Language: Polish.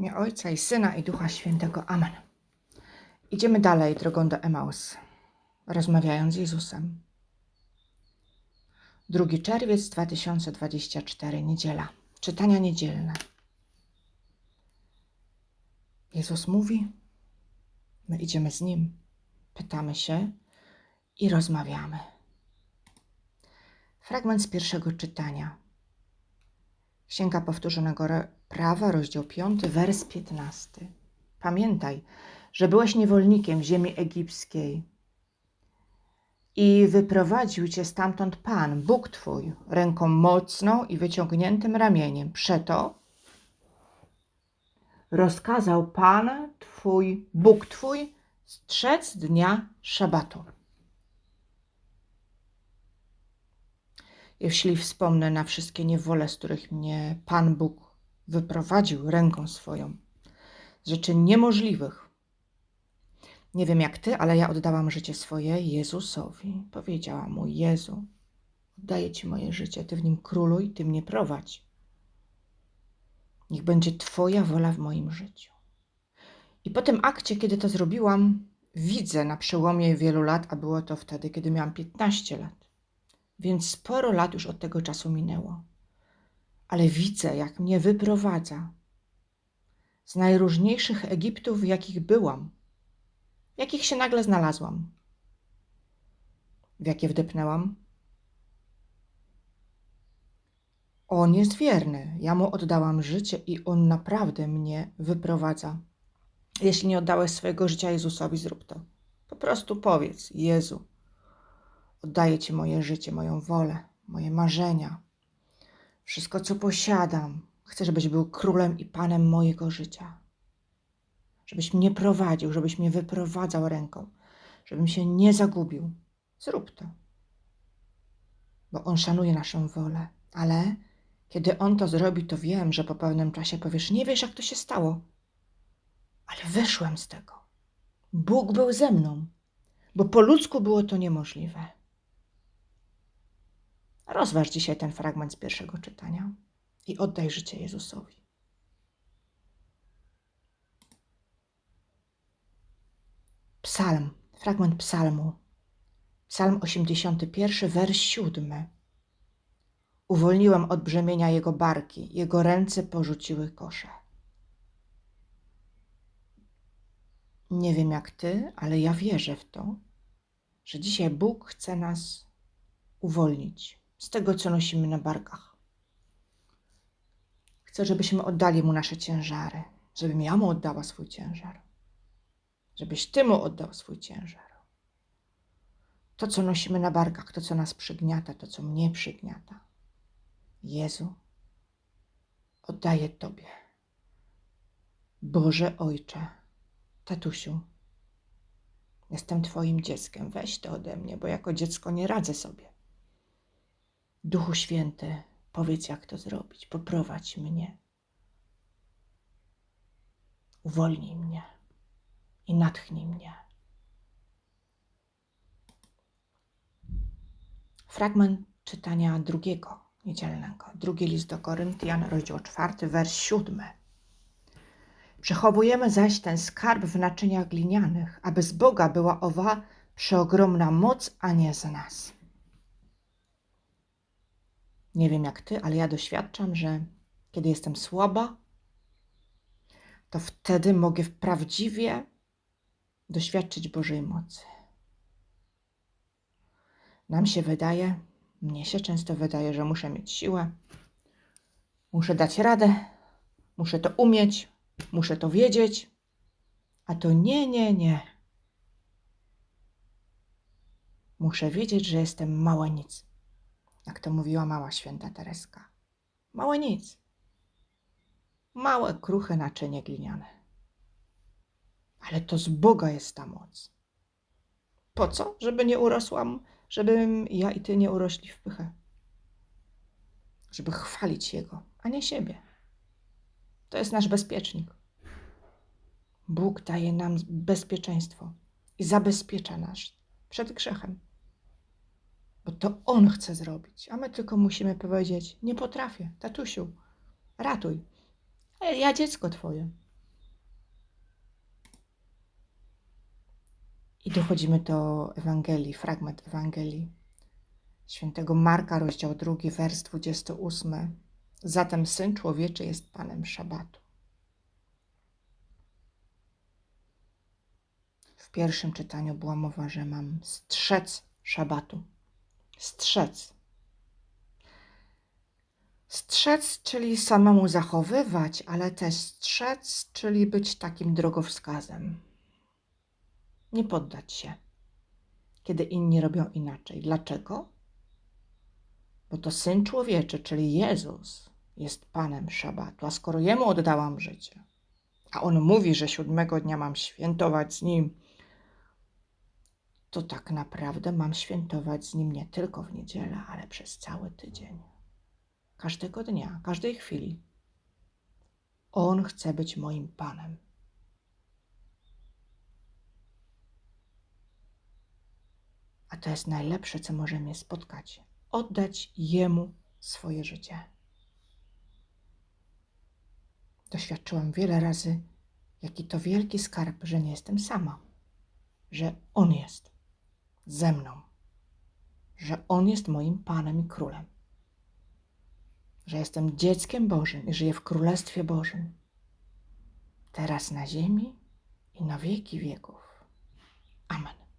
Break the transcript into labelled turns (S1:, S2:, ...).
S1: imię Ojca i Syna i Ducha Świętego. Amen. Idziemy dalej drogą do Emaus, rozmawiając z Jezusem. 2 czerwiec 2024, niedziela. Czytania niedzielne. Jezus mówi, my idziemy z Nim, pytamy się i rozmawiamy. Fragment z pierwszego czytania. Księga Powtórzonego Prawa, rozdział 5, wers 15. Pamiętaj, że byłeś niewolnikiem ziemi egipskiej i wyprowadził cię stamtąd Pan, Bóg Twój, ręką mocną i wyciągniętym ramieniem. Przeto rozkazał Pan Twój, Bóg Twój, strzec dnia szabatu. Jeśli wspomnę na wszystkie niewole, z których mnie Pan Bóg wyprowadził ręką swoją, z rzeczy niemożliwych. Nie wiem jak ty, ale ja oddałam życie swoje Jezusowi. Powiedziałam mu: Jezu, oddaję ci moje życie, ty w nim króluj, ty mnie prowadź. Niech będzie Twoja wola w moim życiu. I po tym akcie, kiedy to zrobiłam, widzę na przełomie wielu lat, a było to wtedy, kiedy miałam 15 lat więc sporo lat już od tego czasu minęło. Ale widzę, jak mnie wyprowadza z najróżniejszych Egiptów, w jakich byłam, w jakich się nagle znalazłam, w jakie wdepnęłam. On jest wierny. Ja mu oddałam życie i on naprawdę mnie wyprowadza. Jeśli nie oddałeś swojego życia Jezusowi, zrób to. Po prostu powiedz: Jezu, Oddaję Ci moje życie, moją wolę, moje marzenia, wszystko, co posiadam. Chcę, żebyś był królem i panem mojego życia. Żebyś mnie prowadził, żebyś mnie wyprowadzał ręką, żebym się nie zagubił. Zrób to. Bo On szanuje naszą wolę, ale kiedy On to zrobi, to wiem, że po pewnym czasie powiesz: Nie wiesz, jak to się stało, ale wyszłem z tego. Bóg był ze mną, bo po ludzku było to niemożliwe. Rozważ dzisiaj ten fragment z pierwszego czytania i oddaj życie Jezusowi. Psalm, fragment psalmu. Psalm 81, wers 7. Uwolniłem od brzemienia jego barki, jego ręce porzuciły kosze. Nie wiem jak ty, ale ja wierzę w to, że dzisiaj Bóg chce nas uwolnić z tego, co nosimy na barkach. Chcę, żebyśmy oddali Mu nasze ciężary, żebym ja Mu oddała swój ciężar, żebyś Ty Mu oddał swój ciężar. To, co nosimy na barkach, to, co nas przygniata, to, co mnie przygniata. Jezu, oddaję Tobie. Boże Ojcze, tatusiu, jestem Twoim dzieckiem, weź to ode mnie, bo jako dziecko nie radzę sobie. Duchu Święty, powiedz, jak to zrobić. Poprowadź mnie. Uwolnij mnie i natchnij mnie. Fragment czytania drugiego niedzielnego. Drugi list do Koryntian, rozdział czwarty, wers siódmy. Przechowujemy zaś ten skarb w naczyniach glinianych, aby z Boga była owa przeogromna moc, a nie z nas. Nie wiem jak ty, ale ja doświadczam, że kiedy jestem słaba, to wtedy mogę prawdziwie doświadczyć Bożej mocy. Nam się wydaje, mnie się często wydaje, że muszę mieć siłę, muszę dać radę, muszę to umieć, muszę to wiedzieć, a to nie, nie, nie. Muszę wiedzieć, że jestem mała nic jak to mówiła mała święta Tereska. Małe nic. Małe, kruche naczynie gliniane. Ale to z Boga jest ta moc. Po co? Żeby nie urosłam, żebym ja i ty nie urośli w pychę. Żeby chwalić Jego, a nie siebie. To jest nasz bezpiecznik. Bóg daje nam bezpieczeństwo i zabezpiecza nas przed grzechem bo to on chce zrobić, a my tylko musimy powiedzieć: Nie potrafię, tatusiu, ratuj, ja dziecko twoje. I dochodzimy do Ewangelii, fragment Ewangelii świętego Marka, rozdział 2, wers 28. Zatem Syn Człowieczy jest Panem Szabatu. W pierwszym czytaniu była mowa, że mam strzec Szabatu. Strzec. Strzec, czyli samemu zachowywać, ale też strzec, czyli być takim drogowskazem. Nie poddać się, kiedy inni robią inaczej. Dlaczego? Bo to syn człowieczy, czyli Jezus, jest Panem Szabatu. A skoro jemu oddałam życie, a on mówi, że siódmego dnia mam świętować z nim, to tak naprawdę mam świętować z nim nie tylko w niedzielę, ale przez cały tydzień. Każdego dnia, każdej chwili. On chce być moim Panem. A to jest najlepsze, co może mnie spotkać. Oddać Jemu swoje życie. Doświadczyłam wiele razy, jaki to wielki skarb, że nie jestem sama, że On jest ze mną, że On jest moim Panem i Królem, że jestem dzieckiem Bożym i żyję w Królestwie Bożym, teraz na ziemi i na wieki wieków. Amen.